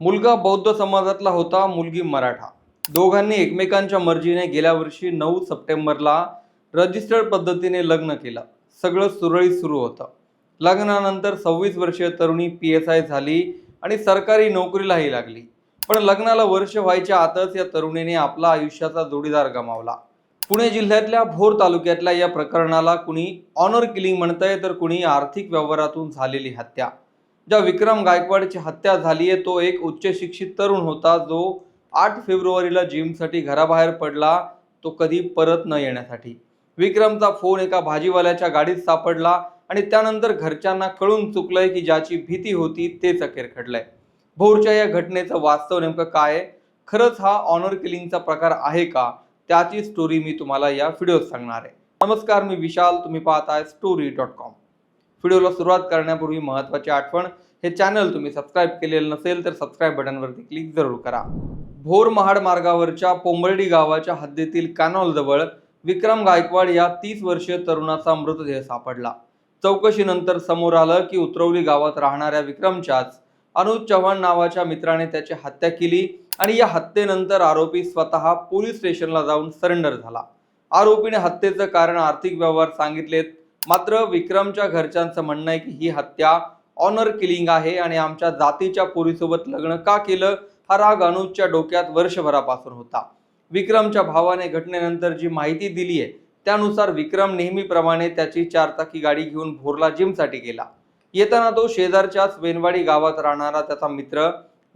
मुलगा बौद्ध समाजातला होता मुलगी मराठा. दोघांनी एकमेकांच्या मर्जीने गेल्या वर्षी नऊ सप्टेंबरला रजिस्टर्ड पद्धतीने लग्न केलं. सगळं सुरळीत सुरू होतं. लग्नानंतर सव्वीस वर्षीय तरुणी पी एस आय झाली आणि सरकारी नोकरीलाही लागली. पण लग्नाला वर्ष व्हायच्या आतच या तरुणीने आपला आयुष्याचा जोडीदार गमावला. पुणे जिल्ह्यातल्या भोर तालुक्यातल्या या प्रकरणाला कुणी ऑनर किलिंग म्हणतंय तर कुणी आर्थिक व्यवहारातून झालेली हत्या. ज्या विक्रम गायकवाडची हत्या झाली आहे तो एक उच्च शिक्षित तरुण होता जो आठ फेब्रुवारीला जिमसाठी घराबाहेर पडला तो कधी परत न येण्यासाठी. विक्रमचा फोन एका भाजीवाल्याच्या गाडीत सापडला आणि त्यानंतर घरच्यांना कळून चुकलंय की ज्याची भीती होती तेच अखेर घडलंय. भोरच्या या घटनेचं वास्तव नेमकं काय खरंच हा ऑनर किलिंगचा प्रकार आहे का? त्याची स्टोरी मी तुम्हाला या व्हिडिओत सांगणार आहे. नमस्कार मी विशाल तुम्ही पाहताय स्टोरी डॉट कॉम व्हिडिओला सुरुवात करण्यापूर्वी महत्त्वाची आठवण हे चॅनल तुम्ही सबस्क्राईब केलेलं नसेल तर सबस्क्राईब बटनवरती क्लिक जरूर करा. भोर महाड मार्गावरच्या पोंबर्डी गावाच्या हद्दीतील कॅनॉलजवळ विक्रम गायकवाड या तीस वर्षीय तरुणाचा मृतदेह सापडला. चौकशीनंतर समोर आलं की उतरवली गावात राहणाऱ्या विक्रमच्याच अनुज चव्हाण नावाच्या मित्राने त्याची हत्या केली आणि या हत्येनंतर आरोपी स्वतः पोलीस स्टेशनला जाऊन सरेंडर झाला. आरोपीने हत्येचं कारण आर्थिक व्यवहार सांगितलेत मात्र विक्रमच्या घरच्यांचं म्हणणं आहे की ही हत्या ऑनर किलिंग आहे आणि आमच्या जातीच्या पोरीसोबत लग्न का केलं? हा राग अनुजच्या डोक्यात वर्षभरापासून होता. विक्रमच्या भावाने घटनेनंतर जी माहिती दिली आहे त्यानुसार विक्रम नेहमीप्रमाणे त्याची चारचाकी गाडी घेऊन भोरला जिमसाठी गेला. येताना तो शेजारच्याच वेनवाडी गावात राहणारा त्याचा मित्र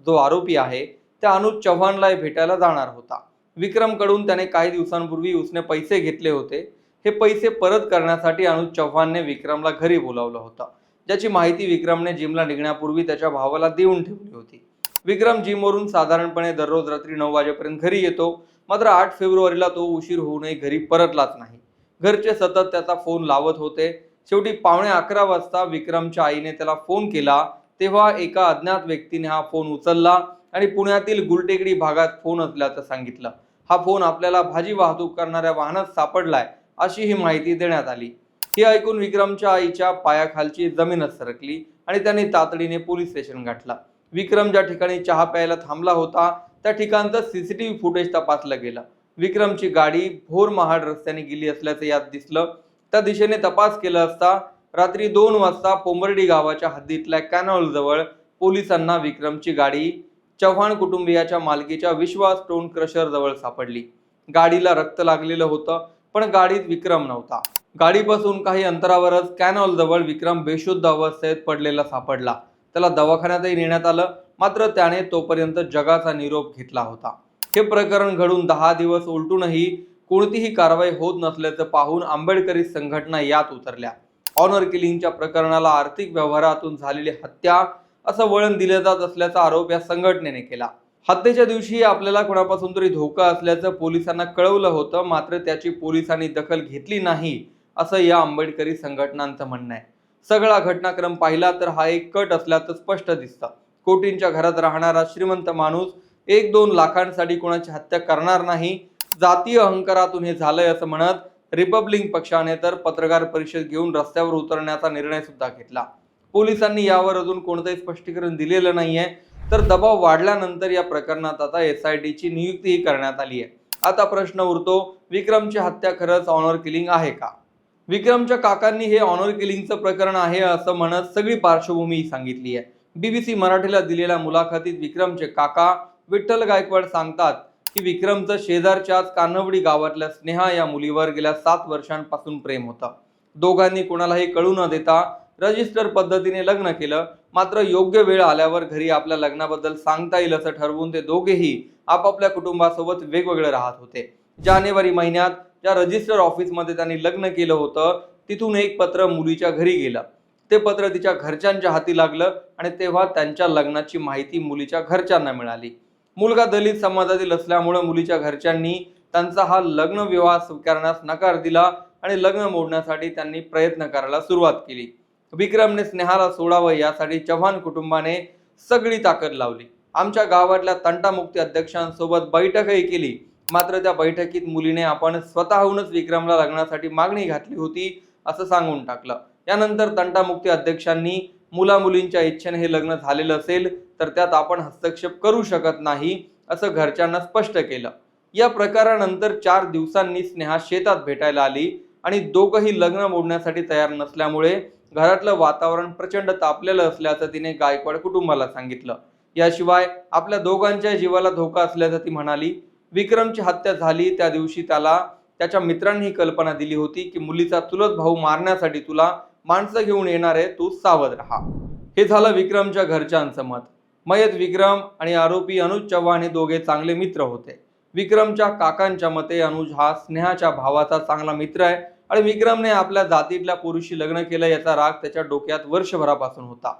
जो आरोपी आहे त्या अनुज चव्हाणला भेटायला जाणार होता. विक्रमकडून त्याने काही दिवसांपूर्वी उसने पैसे घेतले होते. हे पैसे परत करण्यासाठी अनुज चव्हाणने विक्रमला घरी बोलावलं होता. ज्याची माहिती विक्रमने जिमला निघण्यापूर्वी त्याच्या भावाला देऊन ठेवली होती. विक्रम जिमवरून साधारणपणे दररोज रात्री नऊ वाजेपर्यंत घरी येतो. मात्र आठ फेब्रुवारीला तो उशीर होऊनही घरी परतलाच नाही. घरचे सतत त्याचा फोन लावत होते. शेवटी पावणे अकरा वाजता विक्रमच्या आईने त्याला फोन केला. तेव्हा एका अज्ञात व्यक्तीने हा फोन उचलला आणि पुण्यातील गुलटेकडी भागात फोन असल्याचं सांगितलं. हा फोन आपल्याला भाजी वाहतूक करणाऱ्या वाहनात सापडलाय. अशी ही माहिती देण्यात आली. हे ऐकून विक्रमच्या आईच्या पायाखालची जमीनच सरकली आणि त्यांनी तातडीने पोलीस स्टेशन गाठला. विक्रम ज्या ठिकाणी चहा प्यायला थांबला होता त्या ठिकाणचं सीसीटीव्ही फुटेज तपासलं गेलं. विक्रमची गाडी भोर महाड रस्त्याने गेली असल्याचं यात दिसलं. त्या दिशेने तपास केला असता रात्री दोन वाजता पोंबर्डी गावाच्या हद्दीतल्या कॅनॉलजवळ पोलिसांना विक्रमची गाडी चव्हाण कुटुंबियाच्या मालकीच्या विश्वास टोन क्रशर जवळ सापडली. गाडीला रक्त लागलेलं होतं. पण गाडीत विक्रम नव्हता. गाडीपासून काही अंतरावरच कॅनॉल जवळ विक्रम बेशुद्ध अवस्थेत पडलेला सापडला. त्याला दवाखान्यातही नेण्यात आलं मात्र त्याने तोपर्यंत जगाचा निरोप घेतला होता. हे प्रकरण घडून दहा दिवस उलटूनही कोणतीही कारवाई होत नसल्याचं पाहून आंबेडकरी संघटना यात उतरल्या. ऑनर किलिंगच्या प्रकरणाला आर्थिक व्यवहारातून झालेली हत्या असं वळण दिलं जात असल्याचा आरोप या संघटनेने केला. हत्येच्या दिवशी आपल्याला कोणापासून तरी धोका असल्याचं पोलिसांना कळवलं होतं मात्र त्याची पोलिसांनी दखल घेतली नाही असं या आंबेडकरी संघटनांचं म्हणणं आहे. सगळा घटनाक्रम पाहिला तर हा एक कट असल्याचं स्पष्ट दिसतं. कोटींच्या घरात राहणारा श्रीमंत माणूस एक दोन लाखांसाठी कोणाची हत्या करणार नाही जातीय अहंकारातून हे झालंय असं म्हणत रिपब्लिक पक्षाने तर पत्रकार परिषद घेऊन रस्त्यावर उतरण्याचा निर्णय सुद्धा घेतला. पोलिसांनी यावर अजून कोणतंही स्पष्टीकरण दिलेलं नाहीये. तर दबाव वाढल्यानंतर या प्रकरणात आता एस आय टीची नियुक्तीही करण्यात आली आहे. आता प्रश्न उरतो विक्रमची हत्या खरंच ऑनर किलिंग आहे का? विक्रमच्या काकांनी हे ऑनर किलिंगचं प्रकरण आहे असं म्हणत सगळी पार्श्वभूमी सांगितली आहे. बीबीसी मराठीला दिलेल्या मुलाखतीत विक्रमचे काका विठ्ठल गायकवाड सांगतात की विक्रमचं शेजारच्याच कानवडी गावातल्या स्नेहा या मुलीवर गेल्या सात वर्षांपासून प्रेम होतं. दोघांनी कोणालाही कळू न देता रजिस्टर पद्धतीने लग्न केलं. मात्र योग्य वेळ आल्यावर घरी आपल्या लग्नाबद्दल सांगता येईल असं ठरवून ते दोघेही आपापल्या कुटुंबासोबत वेगवेगळे राहत होते. जानेवारी महिन्यात ज्या रजिस्टर ऑफिसमध्ये त्यांनी लग्न केलं होतं तिथून एक पत्र मुलीच्या घरी गेलं. ते पत्र तिच्या घरच्यांच्या हाती लागलं आणि तेव्हा त्यांच्या लग्नाची माहिती मुलीच्या घरच्यांना मिळाली. मुलगा दलित समाजातील असल्यामुळे मुलीच्या घरच्यांनी त्यांचा हा लग्न विवाह स्वीकारण्यास नकार दिला आणि लग्न मोडण्यासाठी त्यांनी प्रयत्न करायला सुरुवात केली. विक्रमने स्नेहाला सोडावं यासाठी चव्हाण कुटुंबाने सगळी ताकद लावली. आमच्या गावातल्या तंटामुक्ती अध्यक्षांसोबत बैठकही केली. मात्र त्या बैठकीत मुलीने आपण स्वतःहूनच विक्रमला लग्नासाठी मागणी घातली होती असं सांगून टाकलं. यानंतर तंटामुक्ती अध्यक्षांनी मुला मुलींच्या इच्छेने हे लग्न झालेलं असेल तर त्यात आपण हस्तक्षेप करू शकत नाही असं घरच्यांना स्पष्ट केलं. या प्रकारानंतर चार दिवसांनी स्नेहा शेतात भेटायला आली आणि दोघंही लग्न मोडण्यासाठी तयार नसल्यामुळे घरातलं वातावरण प्रचंड तापलेलं असल्याचं तिने गायकवाड कुटुंबाला सांगितलं. याशिवाय आपल्या दोघांच्या जीवाला धोका असल्याचं ती म्हणाली. विक्रमची हत्या झाली त्या दिवशी त्याला त्याच्या मित्रांनी ही कल्पना दिली होती की मुलीचा चुलत भाऊ मारण्यासाठी तुला माणसं घेऊन येणार आहे तू सावध राहा. हे झालं विक्रमच्या घरच्यांचं मत. मयत विक्रम आणि आरोपी अनुज चव्हाण हे दोघे चांगले मित्र होते. विक्रमच्या काकांच्या मते अनुज हा स्नेहाच्या भावाचा चांगला मित्र आहे. आणि विक्रमने आपल्या जातीतल्या पुरुषी लग्न केलं याचा राग त्याच्या डोक्यात वर्षभरापासून होता.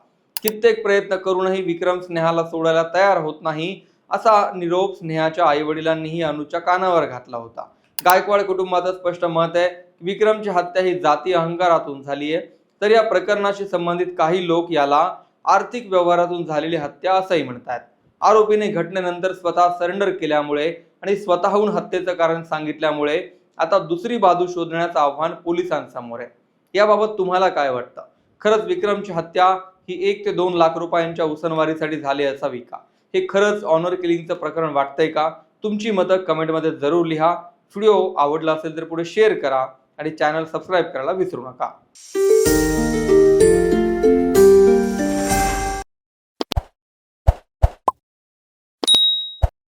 कित्येक प्रयत्न करूनही विक्रम स्नेहाला सोडायला तयार होत नाही असा निरोप स्नेहाच्या आई वडिलांनीही कानावर घातला होता. गायकवाड कुटुंबाचं स्पष्ट मत आहे विक्रमची हत्या ही जाती अहंकारातून झाली आहे. तर या प्रकरणाशी संबंधित काही लोक याला आर्थिक व्यवहारातून झालेली हत्या असंही म्हणतात आरोपीने घटनेनंतर स्वतः सरेंडर केल्यामुळे आणि स्वतःहून हत्येचं कारण सांगितल्यामुळे आता दुसरी बाजू शोधण्याचं आव्हान पोलिसांसमोर आहे. याबाबत तुम्हाला काय वाटतं? खरंच विक्रमची हत्या ही एक ते दोन लाख रुपयांच्या उसनवारीसाठी झाली असावी का? हे खरंच ऑनर किलिंगचं प्रकरण वाटतंय का? तुमची मतं कमेंटमध्ये जरूर लिहा. व्हिडिओ आवडला असेल तर पुढे शेअर करा आणि चॅनल सबस्क्राईब करायला विसरू नका.